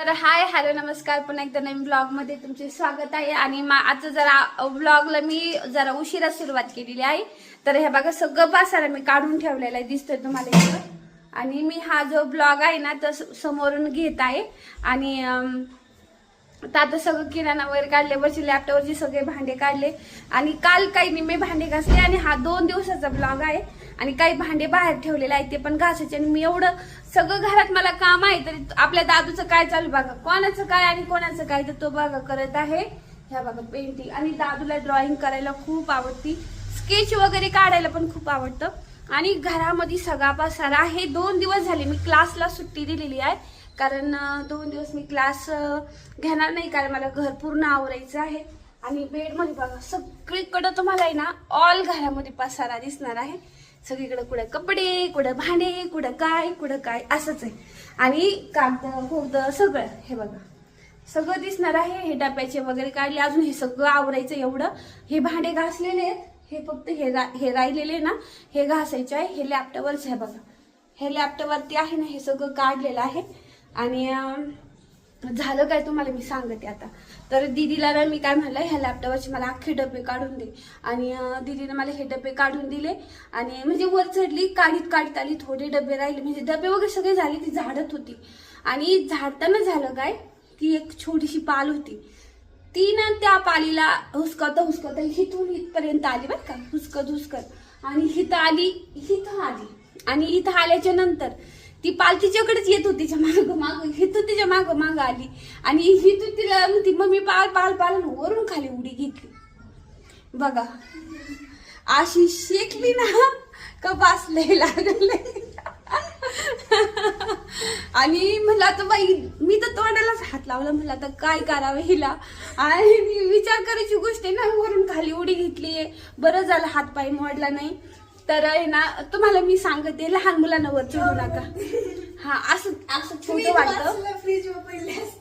तर hi hello नमस्कार. पुन्हा एकदा नवीन ब्लॉगमध्ये तुमचे स्वागत आहे. आणि मा- आता जरा ब्लॉगला मी जरा उशिरा सुरुवात केलेली आहे. तर हे बघा सगळं पासारा मी काढून ठेवलेला आहे दिसतोय तुम्हाला इथं. आणि मी हा जो ब्लॉग आहे ना तो स- समोरून घेत आहे. आणि तर आता सगळं किराणा वगैरे काढले वरची लॅपटॉपवरचे सगळे भांडे काढले. आणि काल काही मी भांडे घासले. आणि हा दोन दिवसाचा ब्लॉग आहे. आणि काही भांडे बाहेर ठेवलेले आहेत ते पण घासायचे. आणि मी एवढं सगळं घरात मला काम आहे तरी आपल्या दादूचं काय चालू बघा. कोणाचं काय आणि कोणाचं काय तर तो बघा करत आहे. ह्या बघा पेंटिंग आणि दादूला ड्रॉइंग करायला खूप आवडती. स्केच वगैरे काढायला पण खूप आवडतं. आणि घरामध्ये सगळा पसारा हे दोन दिवस झाले मी क्लासला सुट्टी दिलेली आहे. कारण दोन दिवस मी क्लास घेणार नाही कारण मला घर पूर्ण आवरायचं आहे. आणि बेडमध्ये बघा सगळीकडं तुम्हाला आहे ना ऑल घरामध्ये पसारा दिसणार आहे. सगळीकडे कुठं कपडे कुठं भांडे कुठं काय कुठं काय असंच आहे. आणि कागद खोगद सगळं हे बघा. सगळं दिसणार आहे हे डब्याचे वगैरे काढले अजून हे सगळं आवरायचं एवढं. हे भांडे घासलेले आहेत हे फक्त हे रा- हे राहिलेले ना हे घासायचे आहे हे लॅपटॉपवरच आहे बघा. हे लॅपटॉपवरती आहे ना हे सगळं काढलेलं आहे. आणि झालं काय तुम्हाला मी सांगते आता. तर दीदीला ना मी काय म्हणलं ह्या लॅपटॉपचे मला अख्खे डबे काढून दे. आणि दिदीने मला हे डबे काढून दिले. आणि म्हणजे वर चढली काढीत काढत आली थोडे डबे राहिले. म्हणजे डबे वगैरे सगळे झाले ती झाडत होती. आणि झाडताना झालं काय ती एक छोटीशी पाल होती. ती ना त्या पालीला हुसकत हुसकत हिथून इथपर्यंत आली बरं का. हुसकत हुसकत. आणि हिथं आली हिथं आली. आणि इथं आल्याच्यानंतर ती पालतीच्याकडेच येत होती तिच्या माग माग हिथून तिच्या माग माग आली. आणि हिथून तिला म्हणती मम्मी पाल पाल पाल. वरून खाली उडी घेतली. बघा. अशी शेकली ना का बासले लागले आणि म्हणलं आता बाई मी तर तोंडालाच हात लावला. म्हणलं आता काय करावं हिला? आणि विचार करायची गोष्ट आहे ना वरून खाली उडी घेतली बरं झालं हातपाय मोडला नाही. तर आहे ना तुम्हाला मी सांगते लहान मुलांना वर चढू नका. हा असं असं छोटं वाटतं. फ्रीज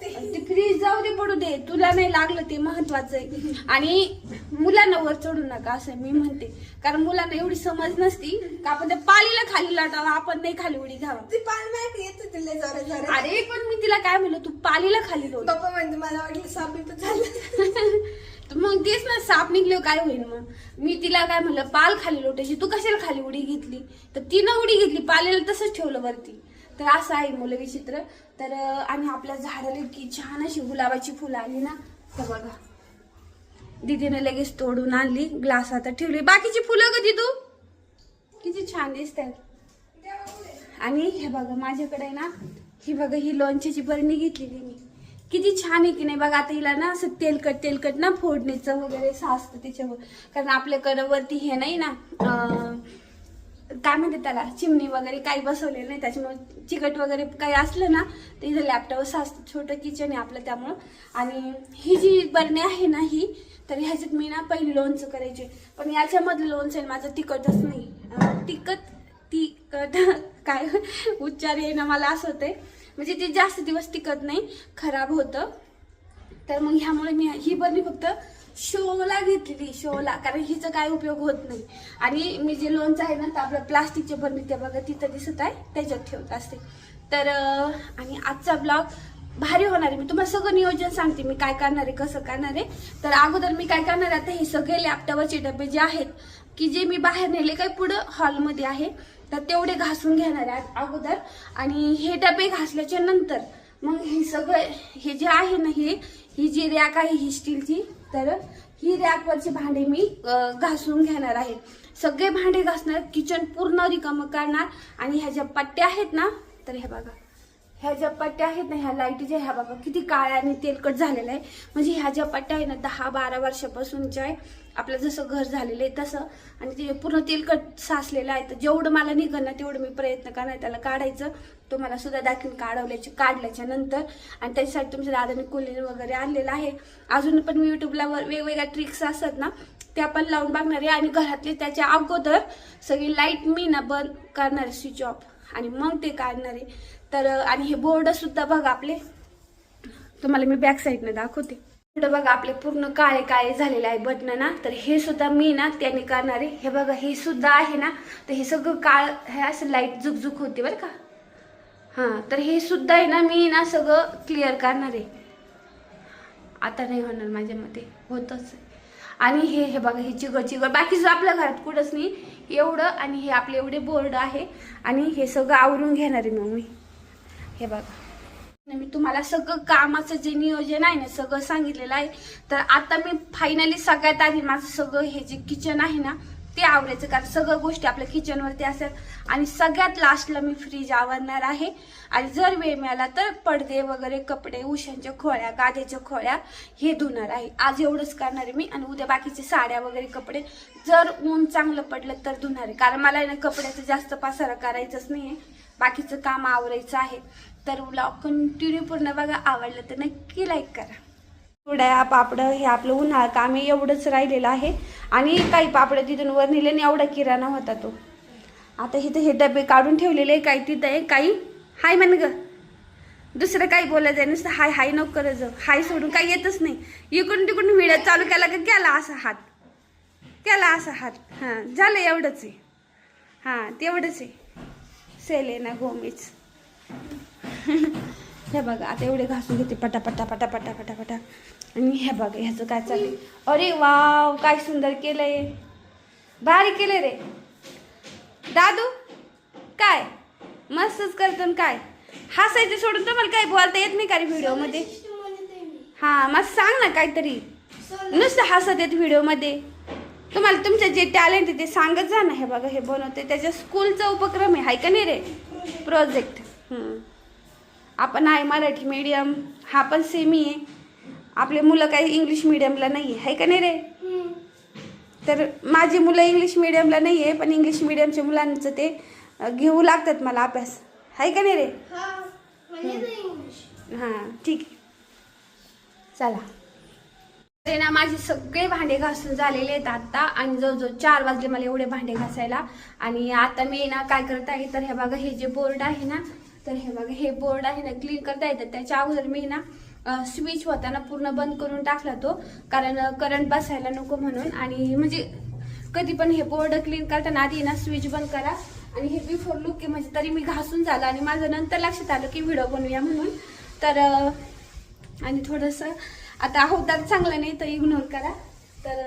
ते फ्रीज जाऊ दे पडू दे. तुला नाही लागलं ते महत्वाचं आहे. आणि मुलांना वर चढू नका असं मी म्हणते. कारण मुलांना एवढी समज नसती का आपण त्या पालीला खाली लाटावं आपण नाही खाली उडी घ्यावं. ती नाही येत अरे पण मी तिला काय म्हणलं तू पालीला खाली लोट पप्पा म्हणते मला वाटलं साप इथं झालं तर मग तेच ना साप निघले काय होईल मग? मी तिला काय म्हणलं पाल खाली लोटायची तू कशाला खाली उडी घेतली? तर तिनं उडी घेतली पालेला तसंच ठेवलं वरती. तर असं आहे मुलं विचित्र. तर आणि आपल्या झाडाला इतकी छान अशी गुलाबाची फुलं आली ना तर बघा. दिदीने लगेच तोडून आणली ग्लास आता ठेवली. बाकीची फुलं कधी तू? किती छान दिसतात. आणि हे बघा माझ्याकडे आहे ना ही बघा ही लोणच्याची बरणी घेतलेली मी. किती छान आहे की नाही? बघा आता हिला ना असं तेलकट तेलकट ना फोडणीचं वगैरे साचतं त्याच्यावर कारण आपल्याकडं वरती हे नाही ना काय म्हणते त्याला चिमणी वगैरे काही बसवलेलं नाही. त्याच्यामुळे चिकट वगैरे काही असलं ना तर इथं लॅपटॉप साचतं छोटं किचन आहे आपलं त्यामुळं. आणि ही जी बरणी आहे ना ही तर ह्याच्यात मी ना पहिले लोणचं करायचे. पण याच्यामधलं लोणचं आहे ना माझं तिखटच नाही. अं, तिखट तिखट काय? उच्चार येणं ना मला असं होतंय. म्हणजे ते जास्त दिवस टिकत नाही खराब होतं. तर मग ह्यामुळे मी ही बरणी फक्त शोला घेतलेली शोला. कारण हिचा काय उपयोग होत नाही. आणि मी जे लोणचं आहे ना तर आपलं प्लास्टिकचे बर्नी ते बघा तिथं दिसत आहे त्याच्यात ठेवत असते. तर आणि आजचा ब्लॉग भारी होणार आहे. मी तुम्हाला सगळं नियोजन सांगते मी काय करणार आहे कसं करणार आहे. तर अगोदर मी काय करणार आहे आता हे सगळे लॅपटॉपचे डबे जे आहेत की जे मी बाहेर नेले काही पुढं हॉलमध्ये आहे तर तेवढे घासून घेणार आहे अगोदर. आणि हे डबे घासल्याच्या नंतर मग हे सगळं हे जे आहे ना हे ही जी रॅक आहे ही स्टीलची तर ही रॅकवरची भांडे मी घासून घेणार आहे. सगळे भांडे घासणार किचन पूर्ण रिकामं करणार. आणि ह्या ज्या पट्ट्या आहेत ना तर हे बघा. ह्या ज्या पट्ट्या आहेत ना ह्या लाईटीच्या ह्या बाबा किती काळ्या आणि तेलकट झालेलं आहे. म्हणजे ह्या ज्या पट्ट्या आहे ना दहा बारा वर्षापासूनच्या आहे. आपलं जसं घर झालेलं आहे तसं. आणि ते पूर्ण तेलकट साचलेलं आहे. तर जेवढं मला निघन ना तेवढं मी प्रयत्न करणार त्याला काढायचं. तुम्हाला सुद्धा दाखवून काढवल्याचे काढल्याच्या नंतर. आणि त्याच्यासाठी तुमच्या दादाने कुलीन वगैरे आणलेलं आहे. अजून पण मी युट्यूबला वेगवेगळ्या ट्रिक्स असतात ना त्या पण लावून बघणार आहे. आणि घरातले त्याच्या अगोदर सगळी लाइट मी ना बंद करणार आहे स्विच ऑफ आणि मग ते काढणार आहे. तर आणि हे बोर्ड सुद्धा बघा आपले. तुम्हाला मी बॅक साईडने दाखवते. पुढे बघा आपले पूर्ण काळे काळे झालेले आहे बटन ना. तर हे सुद्धा मी ना त्याने करणार आहे. हे बघा हे सुद्धा आहे ना. तर हे सगळं काळ हे असं लाइट झुकझुक होते बरं का. हां तर हे सुद्धा आहे ना मी ना सगळं क्लिअर करणार आहे. आता नाही होणार माझ्या मते. होतच आहे. आणि हे हे बघा हे चिगळ चिगळ बाकीचं आपल्या घरात कुठंच नाही. एवढं आणि हे आपले एवढे बोर्ड आहे. आणि हे सगळं आवरून घेणार आहे मग मी. हे बघा. मी तुम्हाला सगळं कामाचं जे नियोजन आहे ना सगळं सांगितलेलं आहे. तर आता मी फायनली सगळ्यात आधी माझं सगळं हे जे किचन आहे ना ते आवडायचं कारण सगळ्या गोष्टी आपल्या किचनवरती असतात. आणि सगळ्यात लास्टला मी फ्रीज आवरणार आहे. आणि जर वेळ मिळाला तर पडदे वगैरे कपडे उशांच्या खोळ्या गाद्याच्या खोळ्या हे धुणार आहे. आज एवढंच करणार आहे मी. आणि उद्या बाकीचे साड्या वगैरे कपडे जर ऊन चांगलं पडलं तर धुणार आहे. कारण मला आहे ना कपड्याचं जास्त पासारा करायचंच नाही आहे बाकीचं काम आवरायचं आहे. तर ब्लॉग कंटिन्यू पूर्ण बघा. आवडलं तर नक्की लाईक करा. थोड्या पापड हे आपलं उन्हाळा काम आहे एवढंच राहिलेलं आहे. आणि काही पापड तिथून वर नेले आणि एवढा किराणा होता तो. आता इथं हे डबे काढून ठेवलेले आहे काही तिथं आहे काही हाय म्हण ग. दुसरं काही बोलायचं आहे नुसतं हाय हाय नको करायचं हाय सोडून काही येतच नाही. इकडून तिकडून व्हिडिओ चालू केला का? केला असा हात. केला असा हात. हां झालं एवढंच आहे. हां तेवढंच आहे. सेलेना गोमीच हे बघा आता एवढे घासून घेते पटा पटा पटा पटा पटा पटा. आणि हे बघा ह्याचं काय चाललंय? अरे वाव काय सुंदर केलंय. भारी केलं रे. दादू काय? मस्तच करतो काय? हसायचं सोडून तुम्हाला काय बोलता येत नाही का रे व्हिडिओमध्ये? हा मग सांग ना काहीतरी. नुसतं हसत येत व्हिडिओमध्ये. तुम्हाला तुमचं जे टॅलेंट आहे ते सांगत जा ना. हे बघा हे बनवते त्याच्या स्कूलचा उपक्रम आहे हाय का नाही रे? प्रोजेक्ट आपण आहे मराठी मीडियम हा पण सेमी आहे. आपले मुलं काही इंग्लिश मिडियमला नाही आहे का नाही रे? तर माझी मुलं इंग्लिश मिडियमला नाही आहे पण इंग्लिश मिडियमच्या मुलांचं ते घेऊ लागतात मला अभ्यास. आहे का नाही रे? हां ठीक आहे. चला. ते ना माझे सगळे भांडे घासून झालेले आहेत आता आणि जवळजवळ चार वाजले मला एवढे भांडे घासायला. आणि आता मी ना काय करत आहे तर हे बघा हे जे बोर्ड आहे ना तर हे बघा हे बोर्ड आहे ना क्लीन करता येतात त्याच्या अगोदर मी ना स्विच होता ना पूर्ण बंद करून टाकला तो. कारण करंट बसायला नको म्हणून. आणि म्हणजे कधी पण हे बोर्ड क्लीन करताना आधी ना स्विच बंद करा. आणि हे बिफोर लुक आहे म्हणजे तरी मी घासून झालं. आणि माझं नंतर लक्षात आलं की व्हिडिओ बनवूया म्हणून. तर आणि थोडंसं आता होतात चांगलं नाही तर इग्नोर करा. तर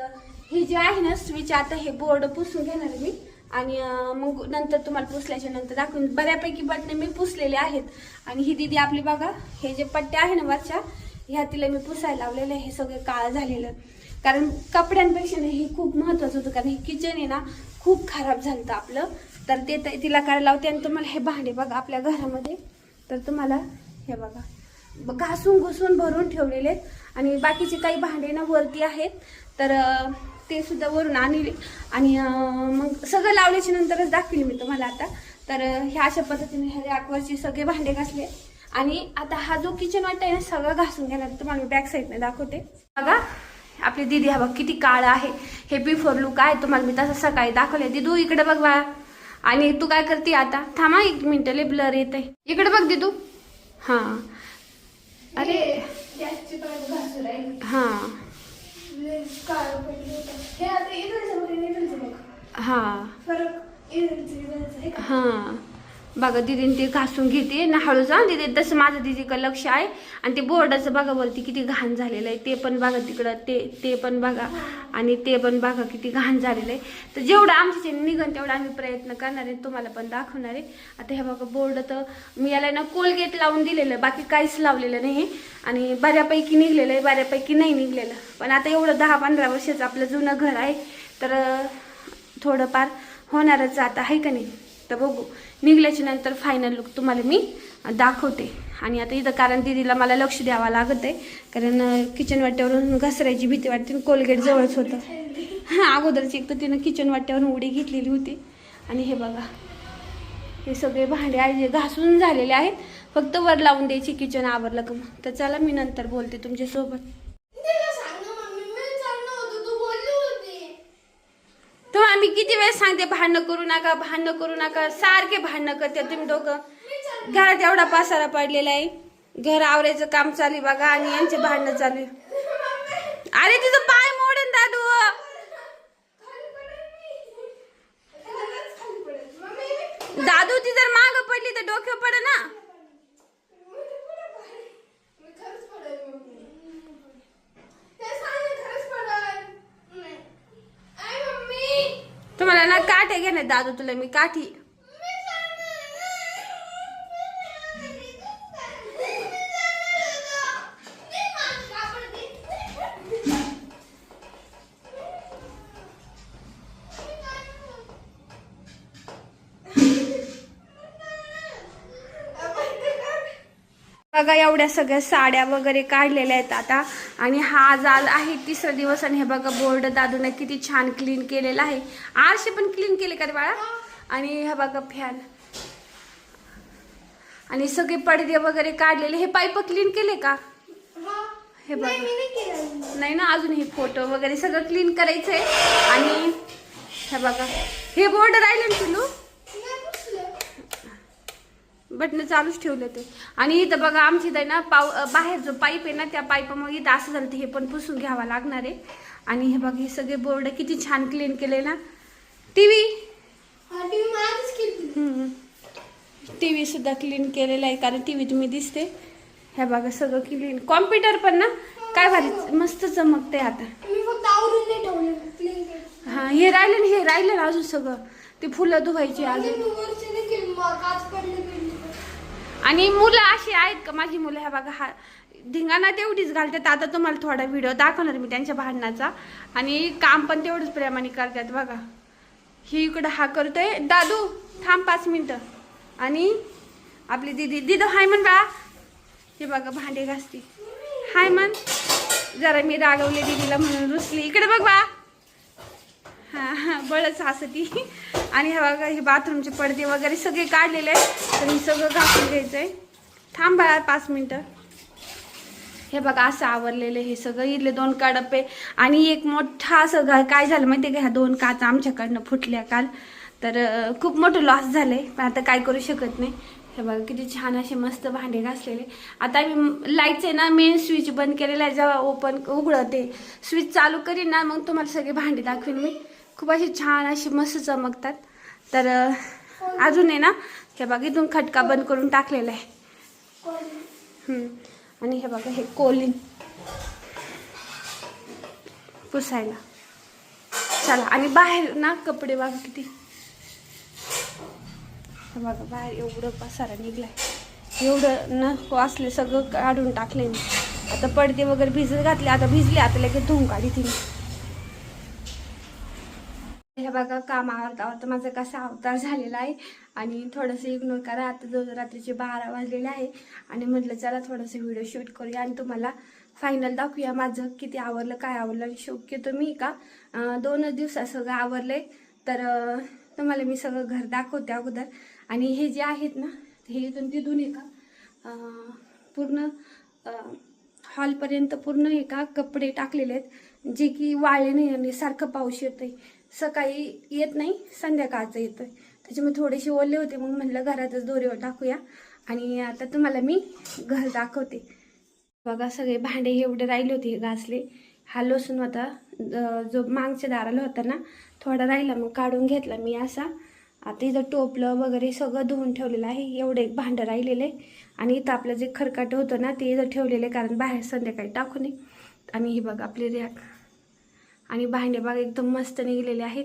हे जे आहे ना स्विच आता हे बोर्ड पुसून घेणार मी. आणि मग नंतर तुम्हाला पुसल्याच्या नंतर दाखवून बऱ्यापैकी बटणे मी पुसलेले आहेत. आणि ही दिदी आपली बघा हे जे पट्टे आहे ना वरच्या ह्या तिला मी पुसायला लावलेलं हे सगळं काळं झालेलं. कारण कपड्यांपेक्षा ना हे खूप महत्वाचं होतं. कारण हे किचन आहे ना खूप खराब झालं होतं आपलं. तर ते तिला करायला लावते आणि तुम्हाला हे भांडे बघा आपल्या घरामध्ये. तर तुम्हाला हे बघा. घासून घुसून भरून ठेवलेले आहेत. आणि बाकीचे काही भांडे ना वरती आहेत. तर ते सुद्धा वरून आणि आणि मग सगळं लावल्याच्या नंतरच दाखवेल मी तुम्हाला आता. तर ह्या अशा पद्धतीने ह्या रॅकवरचे सगळे भांडे घासले. आणि आता हा जो किचन वाटत आहे ना सगळं घासून घेणार तुम्हाला मी बॅक साईडने दाखवते. बघा आपली दीदी हा बघ किती काळा आहे. हे बिफोर लुक आहे. तुम्हाला मी तसं सकाळी दाखवले दिदू इकडे बघ बा. आणि तू काय करते आता? थांबा एक मिनिट लय ब्लर येत आहे इकडे बघ दिदू. हा. अरे. हा. काळं पडलं होतं. हे आता इकडचं बघ इकडचं बघ हा फरक इकडचं इकडचं आहे का? हा बघा दिदीने ते घासून घेते ना हळू हा दिदी तसं माझं दीदीकडे लक्ष आहे. आणि ते बोर्डाचं बघा वरती किती घाण झालेलं आहे. ते पण बघा तिकडं ते ते पण बघा. आणि ते पण बघा किती घाण झालेलं आहे. तर जेवढं आमच्या निघन तेवढा आम्ही प्रयत्न करणार आहे. तुम्हाला पण दाखवणार आहे. आता हे बघा बोर्ड तर मी याला ना कोलगेट लावून दिलेलं आहे. बाकी काहीच लावलेलं नाही. आणि बऱ्यापैकी निघलेलं आहे बऱ्यापैकी नाही निघलेलं. पण आता एवढं दहा पंधरा वर्षाचं आपलं जुनं घर आहे. तर थोडंफार होणारच आता आहे का नाही? तर बघू. निघल्याच्या नंतर फायनल लुक तुम्हाला मी दाखवते. आणि आता इथं कारण दिदीला मला लक्ष द्यावं लागत आहे कारण किचन वाट्यावरून घसरायची भीती वाटते कोलगेट जवळच होतं. हां अगोदरची एक तर तिनं किचन वाट्यावरून उडी घेतलेली होती. आणि हे बघा. हे सगळे भांडे आहे जे घासून झालेले आहेत. फक्त वर लावून द्यायची किचन आवरलं का मग. तर चला मी नंतर बोलते तुमच्यासोबत तिला सांग ना मम्मी, मी चाललो होतो, तू बोलली होती. तुम्हाला मी किती वेळेस सांगते भांडणं करू नका भांडणं करू नका सारखे भांडणं करते तुम्ही दोघं. घरात एवढा पासारा पडलेला आहे. घर आवरायचं काम चालू आहे बघा आणि यांचे भांडणं चालू अरे तिचं पाय मोडेन दादू दादू ती जर माग पडली तर डोक्यावर पड ना. काठ्या घेणार दादू तुला मी काठी. बघा एवढ्या सगळ्या साड्या वगैरे काढलेल्या आहेत आता. आणि हा आज आज आहे तिसरा दिवस आणि हे बघा बोर्ड दादूने किती छान क्लीन केलेला आहे. आरशे पण क्लीन केले का रे बाळा? आणि हे बघा फॅन आणि सगळे पडदे वगैरे काढलेले. हे पाईप क्लीन केले का? हे बघा. नाही ना अजून हे फोटो वगैरे सगळं क्लीन करायचंय. आणि हे बघा हे बोर्ड राहिले ना पिलू बटन चालूच ठेवले ते आणि इथं बघा आमची इथं ना पाव बाहेर जो पाईप आहे ना त्या पाईपामुळे इथं असं झालं ते हे पण पुसून घ्यावा लागणार आहे. आणि हे बघा हे सगळे बोर्ड किती छान क्लीन केले ना. टीव्ही? टीव्ही सुद्धा क्लीन केलेला आहे कारण टीव्ही तुम्ही दिसते. हे बघा सगळं क्लीन कॉम्प्युटर पण ना? काय भारी मस्त चमकते आता. हा हे राहिलं ना हे राहिलं ना अजून सगळं. ते फुलं धुवायची अजून मी वरचे नाही केलं मग काच पडले पडले आणि मुलं अशी आहेत का? माझी मुलं ह्या बघा हा धिंगाणा तेवढीच घालतात. आता तुम्हाला थोडा व्हिडिओ दाखवणार मी त्यांच्या भांडणाचा. आणि काम पण तेवढंच प्रेमाने करतात बघा. ही इकडं हा करतोय. दादू थांब पाच मिनटं. आणि आपली दिदी दिदो हाय म्हण बा हे बघा भांडे घासते. हाय म्हण. जरा मी रागवले दिदीला म्हणून रुसली. इकडे बघ बा. हां हा बळच ती. आणि हे बघा हे बाथरूमचे पडदे वगैरे सगळे काढलेले आहेत. तर हे सगळं घासून घ्यायचं थांब बाळा पाच मिनटं. हे बघा असं आवरलेलं हे सगळं इथले दोन कडपे. आणि एक मोठा असं काय झालं माहिती आहे का? ह्या दोन काचा आमच्याकडनं फुटल्या काल. तर खूप मोठं लॉस झालं आहे पण आता काय करू शकत नाही. हे बघा किती छान असे मस्त भांडे घासलेले. आता मी लाईटचे ना मेन स्विच बंद केलेला आहे. जेव्हा ओपन उघडते स्विच चालू करीन ना मग तुम्हाला सगळे भांडे दाखवीन मी. खूप असे छान असे मस्त चमकतात. तर अजून आहे ना हे बघा इथून खटका बंद करून टाकलेला आहे. आणि हे बघा हे कोलिन पुसायला. चला आणि बाहेर ना कपडे बघा किती. हे बघा बाहेर एवढं पसारा निघलाय. एवढं नको असले सगळं काढून टाकले मी. आता पडदे वगैरे भिजत घातले आता भिजले आता लगेच धुवून काढी तिने. बघा काम आवडता आवडता माझा कसा अवतार झालेला आहे. आणि थोडंसं इग्नोर करा. आता जवळ रात्रीचे बारा वाजलेले आहे. आणि म्हटलं चला थोडंसं व्हिडिओ शूट करूया आणि तुम्हाला फायनल दाखवूया माझं. किती आवडलं काय आवडलं आणि शक्यतो मी का? दोनच दिवसात सगळं आवरलं तर तुम्हाला मी सगळं घर दाखवते अगोदर. आणि हे जे आहेत ना हे इथून तिथून एका पूर्ण हॉलपर्यंत पूर्ण एका कपडे टाकलेले आहेत. जे की वाळले नाही आणि सारखं पाऊस येतोय. सकाळी येत नाही संध्याकाळचं येतं त्याच्यामुळे थोडेसे ओले होते मग म्हटलं घरातच दोरीवर टाकूया. आणि आता तुम्हाला मी घर दाखवते. बघा सगळे भांडे एवढे राहिले होते हे घासले. हा लसूण होता जो मागच्या दाराला होता ना थोडा राहिला मग काढून घेतला मी असा. आता इथं टोपलं वगैरे सगळं धुवून ठेवलेलं आहे एवढं एक भांडं राहिलेलं. आहे आणि इथं आपलं जे खरकाट होतं ना ते इथं ठेवलेलं आहे कारण बाहेर संध्याकाळी टाकू नये. आणि हे बघा आपली रॅक. आणि भांडे बाग एकदम मस्त निघलेले आहेत.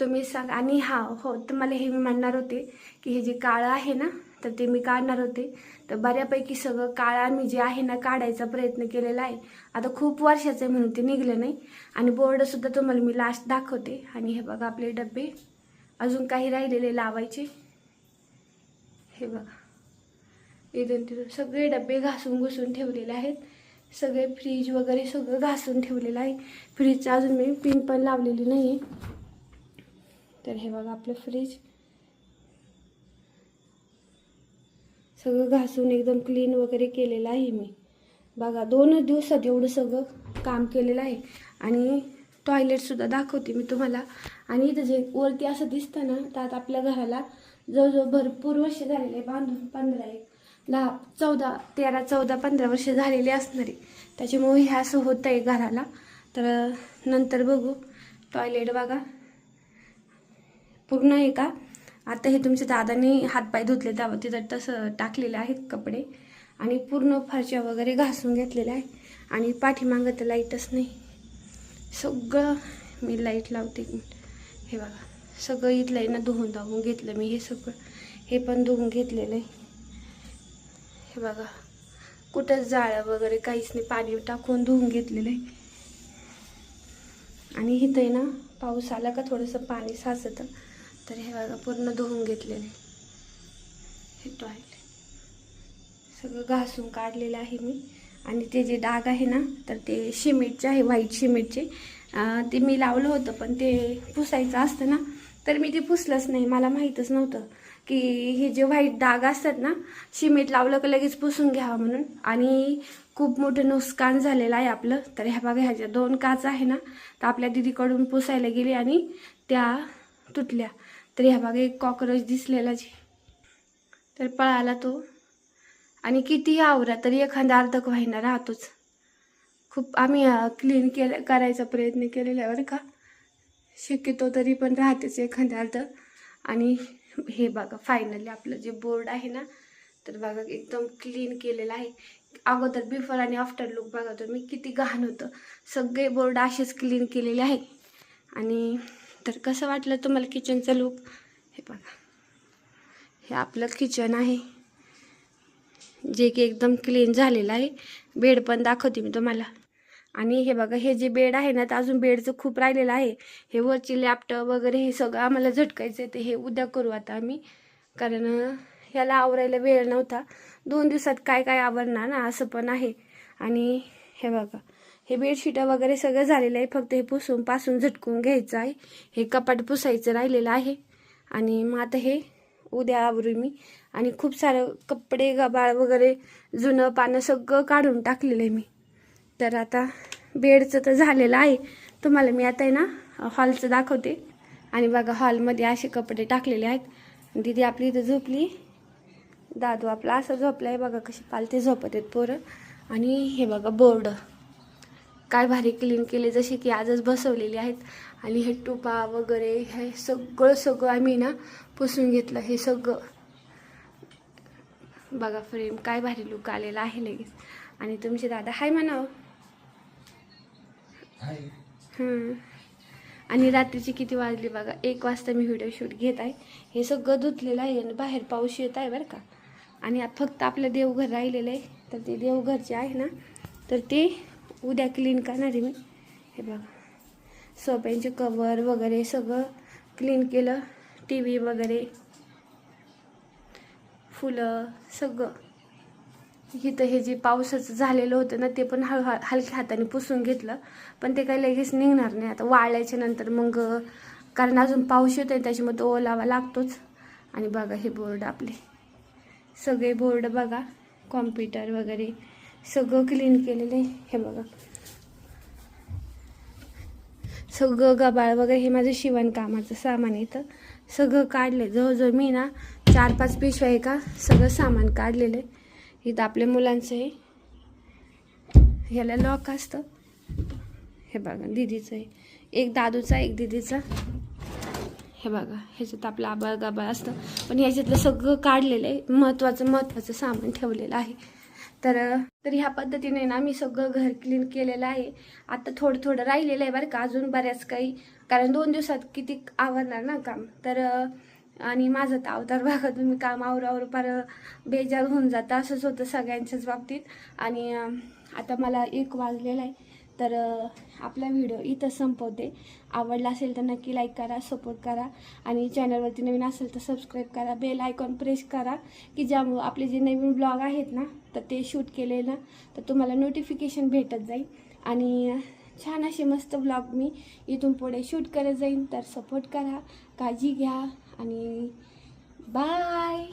तुम्ही सांग आणि हा हो तुम्हाला हे मी म्हणणार होते की हे जे काळं आहे ना तर ते मी काढणार होते. तर बऱ्यापैकी सगळं काळा मी जे आहे ना काढायचा प्रयत्न केलेला आहे. आता खूप वर्षाचं आहे म्हणून ते निघलं नाही. आणि बोर्डसुद्धा तुम्हाला मी लास्ट दाखवते. आणि हे बघा आपले डबे अजून काही राहिलेले लावायचे. हे बघा. इथून तिथून सगळे डबे घासून घुसून ठेवलेले आहेत. सगळे फ्रीज वगैरे सगळं घासून ठेवलेलं आहे. फ्रीजचं अजून मी पिन पण लावलेली नाही आहे तर हे बघा आपलं फ्रीज सगळं घासून एकदम क्लीन वगैरे केलेलं आहे मी. बघा दोनच दिवसात एवढं सगळं काम केलेलं आहे. आणि टॉयलेटसुद्धा दाखवते मी तुम्हाला. आणि इथं जे वरती असं दिसतं ना तर आता आपल्या घराला जवळजवळ भरपूर वर्ष झालेले बांधून पंधरा एक ला चौदा तेरा चौदा पंधरा वर्ष झालेली असणारी. त्याच्यामुळे हे असं होतं आहे घराला. तर नंतर बघू. टॉयलेट बघा. पूर्ण आहे का? आता हे तुमच्या दादाने हातपाय धुतले तेव्हा तिथं तसं टाकलेले आहेत कपडे. आणि पूर्ण फरच्या वगैरे घासून घेतलेल्या आहे. आणि पाठीमागं तर लाईटच नाही. सगळं मी लाइट लावते. हे बघा. सगळं इथलं आहे ना धुवून धावून घेतलं मी हे सगळं. हे पण धुवून घेतलेलं आहे. हे बघा. कुठंच जाळं वगैरे काहीच नाही. पाणी टाकून धुवून घेतलेलं आहे. आणि इथं आहे ना पाऊस आला का थोडंसं पाणी साचतं. तर हे बघा पूर्ण धुवून घेतलेलं आहे. हे टॉयलेट सगळं घासून काढलेलं आहे मी. आणि ते जे डाग आहे ना तर ते शिमेटचे आहे व्हाईट शिमेटचे ते मी लावलं होतं पण ते पुसायचं असतं ना तर मी ते पुसलंच नाही. मला माहीतच नव्हतं. की हे जे व्हाईट डाग असतात ना शिमेट लावलं का लगेच पुसून घ्यावं म्हणून. आणि खूप मोठं नुकसान झालेलं आहे आपलं. तर ह्या बघा ह्याच्या दोन काच आहे ना तर आपल्या दिदीकडून पुसायला गेली आणि त्या तुटल्या. तर ह्या बघा एक कॉक्रोच दिसलेला जे तर पळाला तो. आणि कितीही आवरा तरी एखादा अर्धक व्हायना राहतोच. खूप आम्ही क्लीन केलं करायचा प्रयत्न केलेला आहे बरं का. शक्यतो तरी पण राहतेच एखाद्या अर्ध. आणि हे बघा फायनली आपलं जे बोर्ड आहे ना तर बघा एकदम क्लीन केलेलं आहे. अगोदर बिफोर आणि आफ्टर लुक बघा तर मी किती घाण होतं. सगळे बोर्ड असेच क्लीन केलेले आहे आणि तर कसं वाटलं तुम्हाला किचनचं लुक हे बघा. हे आपलं किचन आहे. जे की एकदम क्लीन झालेलं आहे. बेड पण दाखवते मी तुम्हाला. आणि हे बघा हे जे बेड आहे ना तर अजून बेडचं खूप राहिलेलं आहे. हे वरची लॅपटॉप वगैरे हे सगळं आम्हाला झटकायचं आहे ते हे उद्या करू आता आम्ही. कारण ह्याला आवरायला वेळ नव्हता. दोन दिवसात काय काय आवरणार ना असं पण आहे. आणि हे बघा हे बेडशीटं वगैरे सगळं झालेलं आहे. फक्त हे पुसून पासून झटकून घ्यायचं आहे. हे कपाट पुसायचं राहिलेलं आहे. आणि मग आता हे उद्या आवरू मी. आणि खूप सारं कपडे गबाळ वगैरे जुनं पानं सगळं काढून टाकलेलं आहे मी. तर आता बेडचं तर झालेलं आहे. तुम्हाला मी आता आहे ना हॉलचं दाखवते. आणि बघा हॉलमध्ये असे कपडे टाकलेले आहेत. दिदी आपली इथं झोपली. दादू आपला असं झोपला आहे बघा कशी पालते झोपत आहेत पोरं. आणि हे बघा बोर्ड. काय भारी क्लीन केले जसे की आजच बसवलेले आहेत. आणि हे टुपा वगैरे हे सगळं सगळं आम्ही ना पुसून घेतलं हे सगळं. बघा फ्रेम काय भारी लुक आलेला आहे लगेच. आणि तुमचे दादा हाय म्हणावं. आणि रात्रीची किती वाजली बघा? एक वाजता मी व्हिडिओ शूट घेत आहे. हे सगळं धुतलेलं आहे आणि बाहेर पाऊस येत आहे बरं का. आणि फक्त आपलं देवघर राहिलेलं आहे. तर ते देवघरचे आहे ना. तर ते उद्या क्लीन करणार आहे मी. हे बघा. सोप्यांचे कवर वगैरे सगळं क्लीन केलं. टी व्ही वगैरे. फुलं सगळं. इथं हे जे पावसाचं झालेलं होतं ना ते पण हळ हलक्या हाताने पुसून घेतलं. पण ते काही लगेच निघणार नाही. आता वाळल्याच्या नंतर मग कारण अजून पाऊस येतो आहे त्याच्यामुळे तो ओलावा लागतोच. आणि बघा हे बोर्ड आपले. सगळे बोर्ड बघा कॉम्प्युटर वगैरे सगळं क्लीन केलेलं आहे. हे बघा. सगळं गबाळ वगैरे हे माझं शिवणकामाचं सामान आहे सगळं काढलं जवळजवळ मी ना चार पाच पिशव्या आहे का सगळं सामान काढलेलं आहे. इथं आपल्या मुलांचं आहे. ह्याला लॉक असतं. हे बघा दिदीचं आहे. एक दादूचा एक दिदीचा. हे बघा ह्याच्यात आपलं आबाळ गाबाळ असतं. पण ह्याच्यातलं सगळं काढलेलं आहे. महत्त्वाचं महत्त्वाचं सामान ठेवलेलं आहे. तर तर ह्या पद्धतीने ना मी सगळं घर क्लीन केलेलं आहे. आता थोडं थोडं राहिलेलं आहे बरं का. अजून बऱ्याच काही. कारण दोन दिवसात किती आवडणार ना काम. तर आणि माझं तर अवतार बघा तुम्ही काम आवरावर फार बेजार होऊन जातं? असंच होतं सगळ्यांच्याच बाबतीत. आणि आता मला एक वाजलेला आहे. तर आपला व्हिडिओ इथं संपवते. आवडला असेल तर नक्की लाईक करा सपोर्ट करा. आणि चॅनलवरती नवीन असेल तर सबस्क्राईब करा. बेल आयकॉन प्रेस करा. की ज्यामुळं आपले जे नवीन ब्लॉग आहेत ना तर ते शूट केले ना तर तुम्हाला नोटिफिकेशन भेटत जाईल. आणि छान असे मस्त ब्लॉग मी इथून पुढे शूट करत जाईन. तर सपोर्ट करा. काळजी घ्या. आणि बाय.